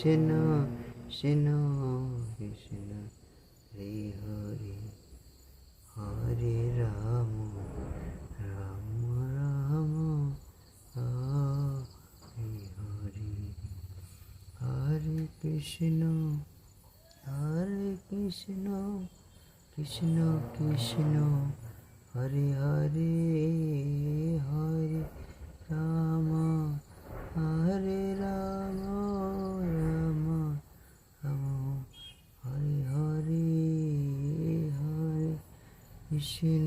Krishna Krishna Krishna Hare Hare Hare Ram Ram Ram Hare Hare Hare Krishna Hare Krishna Krishna Krishna Hare Hare Hare Ram Hare Ram Ram Ram Hare Hare Hare Krishna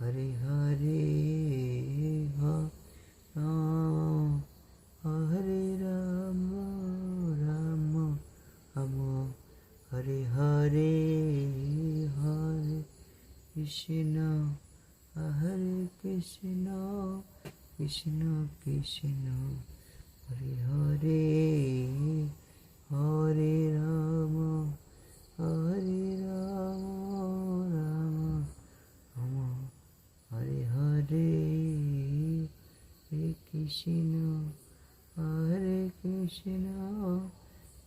Hare Hare Ram